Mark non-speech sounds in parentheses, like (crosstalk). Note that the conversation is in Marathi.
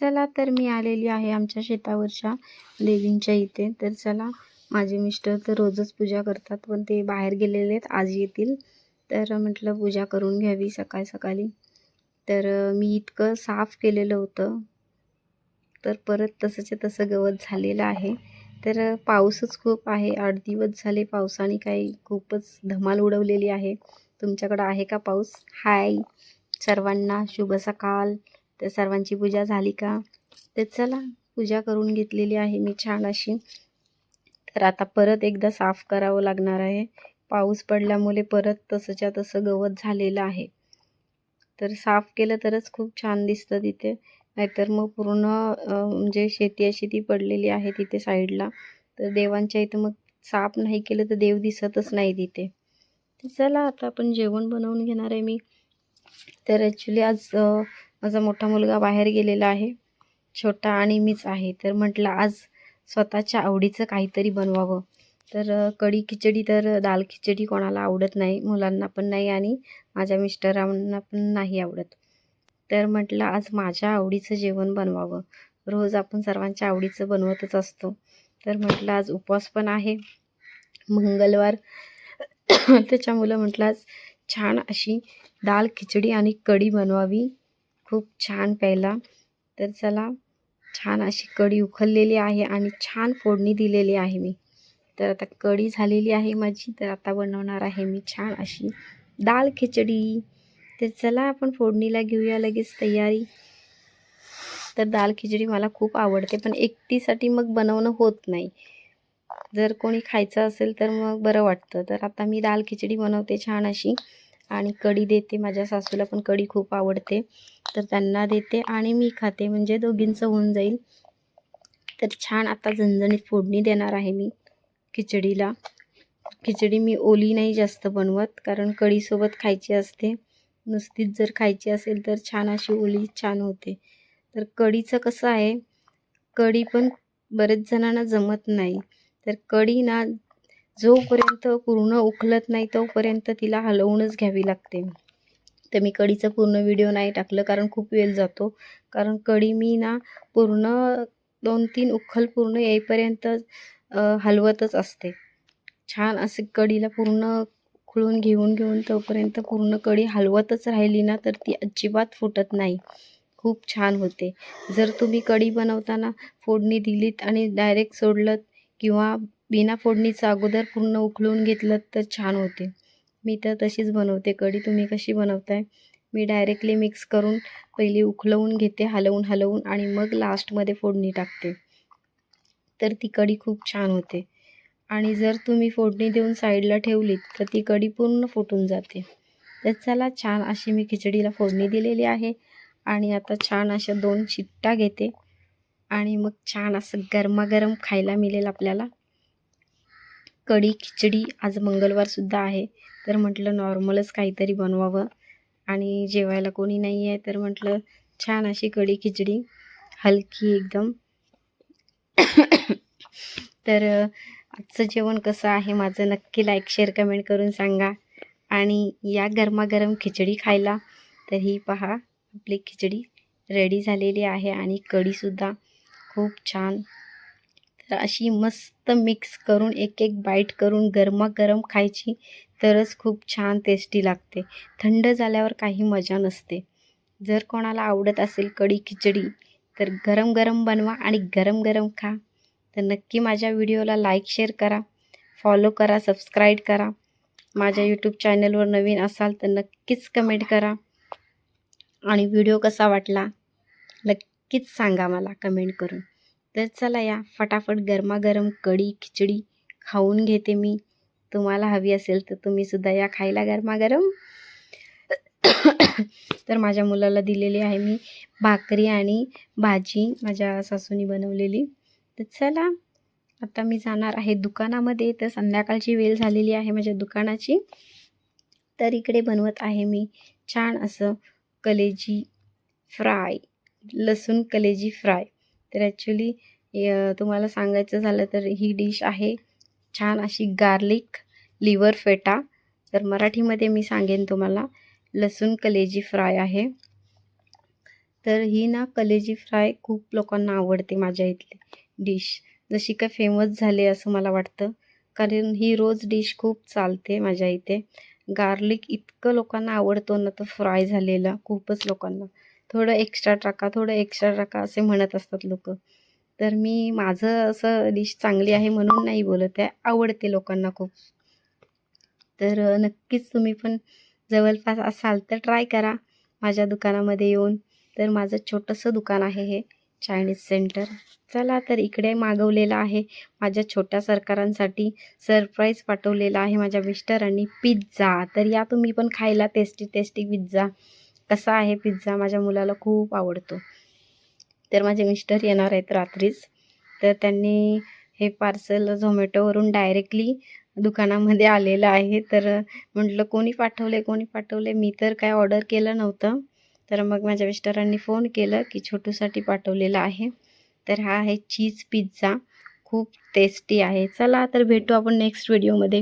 चला तर मी आलेली आहे आमच्या शेतावरच्या देवींच्या इथे. तर चला माझे मिस्टर तर रोजच पूजा करतात पण ते बाहेर गेलेले आहेत आज येतील. तर म्हटलं पूजा करून घ्यावी सकाळ सकाळी. तर मी इतकं साफ केलेलं होतं. तर परत तसंच्या तसं गवत झालेलं आहे. तर पाऊसच खूप आहे. आठ दिवस झाले पावसाने काही खूपच धमाल उडवलेली आहे. तुमच्याकडं आहे का पाऊस? हाय. सर्वांना शुभ सकाळ तर सर्वांची पूजा झाली का? तर चला पूजा करून घेतलेली आहे मी छान अशी. तर आता परत एकदा साफ करावं लागणार आहे. पाऊस पडल्यामुळे परत तसंच्या तसं गवत झालेलं आहे. तर साफ केलं तरच खूप छान दिसतं तिथे. नाहीतर मग पूर्ण म्हणजे शेती अशी ती पडलेली आहे तिथे साईडला. तर देवांच्या इथं मग साफ नाही केलं तर देव दिसतच नाही तिथे. तर चला आता आपण जेवण बनवून घेणार आहे मी. तर ॲक्च्युली आज माझा मोठा मुलगा बाहेर गेलेला आहे छोटा आणि मीच आहे. तर म्हटलं आज स्वतःच्या आवडीचं काहीतरी बनवावं. तर कढी खिचडी तर दाल खिचडी कोणाला आवडत नाही मुलांना पण नाही आणि माझ्या मिस्टरांना पण नाही आवडत. तर म्हटलं आज माझ्या आवडीचं जेवण बनवावं. रोज आपण सर्वांच्या आवडीचं बनवतच असतो. तर म्हटलं आज उपवास पण आहे. मंगळवार (coughs) त्याच्यामुळं म्हटलं आज छान अशी दाल खिचडी आणि कढी बनवावी. खूप छान प्यायला. तर चला छान अशी कढी उखललेली आहे आणि छान फोडणी दिलेली आहे मी. तर आता कढी झालेली आहे माझी तर आता बनवणार आहे मी छान अशी दाल खिचडी. तर चला आपण फोडणीला घेऊया लगेच तयारी. तर दाल खिचडी मला खूप आवडते पण एकटीसाठी मग बनवणं होत नाही. जर कोणी खायचं असेल तर मग बरं वाटतं. तर आता मी दाल खिचडी बनवते छान अशी. आणि कढी देते. माझ्या सासूला पण कढी खूप आवडते. तर त्यांना देते आणि मी खाते. म्हणजे दोघींचं होऊन जाईल. तर छान आता झणझणीत फोडणी देणार आहे मी खिचडीला. खिचडी मी ओली नाही जास्त बनवत कारण कढीसोबत खायची असते. नुसतीच जर खायची असेल तर छान अशी ओली छान होते. तर कढीचं कसं आहे कढी पण बरेच जणांना जमत नाही. तर कढी ना जोपर्यंत पूर्ण उखलत नाही तोपर्यंत तिला हलवूनच घ्यावी लागते तर मी कढीचं पूर्ण व्हिडिओ नाही टाकलं कारण खूप वेळ जातो. कारण कढी मी ना पूर्ण दोन तीन उखल पूर्ण येईपर्यंत हलवतच असते. छान असे कढीला पूर्ण उकळून घेऊन घेऊन तोपर्यंत पूर्ण कढी हलवतच राहिली ना तर ती अजिबात फुटत नाही. खूप छान होते. जर तुम्ही कढी बनवताना फोडणी दिलीत आणि डायरेक्ट सोडलत किंवा बिना फोडणीचं अगोदर पूर्ण उकळून घेतलं तर छान होते. मी तर तशीच बनवते. कढी तुम्ही कशी बनवताय? मी डायरेक्टली मिक्स करून पहिली उकळवून घेते हलवून हलवून आणि मग लास्टमध्ये फोडणी टाकते. तर ती कढी खूप छान होते. आणि जर तुम्ही फोडणी देऊन साईडला ठेवलीत तर ती कढी पूर्ण फुटून जाते. तर चला छान अशी मी खिचडीला फोडणी दिलेली आहे आणि आता छान अशा दोन शिट्टा घेते आणि मग छान असं गरमागरम खायला मिळेल आपल्याला. कढी खिचडी आज मंगळवारसुद्धा आहे. तर म्हटलं नॉर्मलच काहीतरी बनवावं. आणि जेवायला कोणी नाही आहे तर म्हटलं छान अशी कढी खिचडी हलकी एकदम. तर आजचं जेवण कसं आहे माझं नक्की लाईक शेअर कमेंट करून सांगा. आणि या गरमागरम खिचडी खायला तर ही पहा आपली खिचडी रेडी झालेली आहे आणि कढीसुद्धा खूप छान तर अशी मस्त मिक्स करून एक एक बाईट करून गरमागरम खायची तरच खूप छान टेस्टी लागते. थंड झाल्यावर काही मजा नसते. जर कोणाला आवडत असेल कढी खिचडी तर गरम गरम बनवा आणि गरम गरम खा. तर नक्की माझ्या व्हिडिओला लाईक शेअर करा. फॉलो करा सबस्क्राईब करा. माझ्या यूट्यूब चॅनलवर नवीन असाल तर नक्कीच कमेंट करा. आणि व्हिडिओ कसा वाटला नक्कीच सांगा मला कमेंट करून. तर चला या फटाफट गरमागरम कढी खिचडी खाऊन घेते मी. तुम्हाला हवी असेल तर तुम्हीसुद्धा या खायला गरमागरम. तर माझ्या मुलाला दिलेली आहे मी भाकरी आणि भाजी माझ्या सासूनी बनवलेली. तर चला आता मी जाणार आहे दुकानामध्ये. तर संध्याकाळची वेळ झालेली आहे माझ्या दुकानाची. तर इकडे बनवत आहे मी छान असं कलेजी फ्राय लसूण कलेजी फ्राय. तर ॲक्च्युली तुम्हाला सांगायचं झालं तर ही डिश आहे छान अशी गार्लिक लिवर फेटा तर मराठीमध्ये मी सांगेन तुम्हाला लसूण कलेजी फ्राय आहे. तर ही ना कलेजी फ्राय खूप लोकांना आवडते माझ्या इथली डिश जशी काय फेमस झाली असं मला वाटतं. कारण ही रोज डिश खूप चालते माझ्या इथे. गार्लिक इतकं लोकांना आवडतो ना तर फ्राय झालेला खूपच लोकांना. थोडं एक्स्ट्रा टाका थोडं एक्स्ट्रा टाका असे म्हणत असतात लोक. तर मी माझं असं डिश चांगली आहे म्हणून नाही बोलत आहे आवडते लोकांना खूप. तर नक्कीच तुम्ही पण जवळपास असाल तर ट्राय करा. माझ्या दुकानामध्ये येऊन. तर माझं छोटंसं दुकान आहे हे चायनीज सेंटर चला तर इकडे मागवलेलं आहे. माझ्या छोट्या सरकारांसाठी सरप्राईज पाठवलेला आहे माझ्या मिस्टरांनी पिझ्झा तर या तुम्ही पण खायला टेस्टी टेस्टी पिझ्झा कसा आहे पिझ्झा माझ्या मुलाला खूप आवडतो. तर माझे मिस्टर येणार आहेत रात्रीच. तर त्यांनी हे पार्सल झोमॅटोवरून डायरेक्टली दुकानामध्ये आलेलं आहे. तर म्हटलं कोणी पाठवले कोणी पाठवले मी तर काय ऑर्डर केलं नव्हतं. तर मग माझ्या मिस्टरांनी फोन केलं की छोटूसाठी पाठवलेलं आहे. तर हा आहे चीज पिझ्झा खूप टेस्टी आहे. चला तर भेटू आपण नेक्स्ट व्हिडिओमध्ये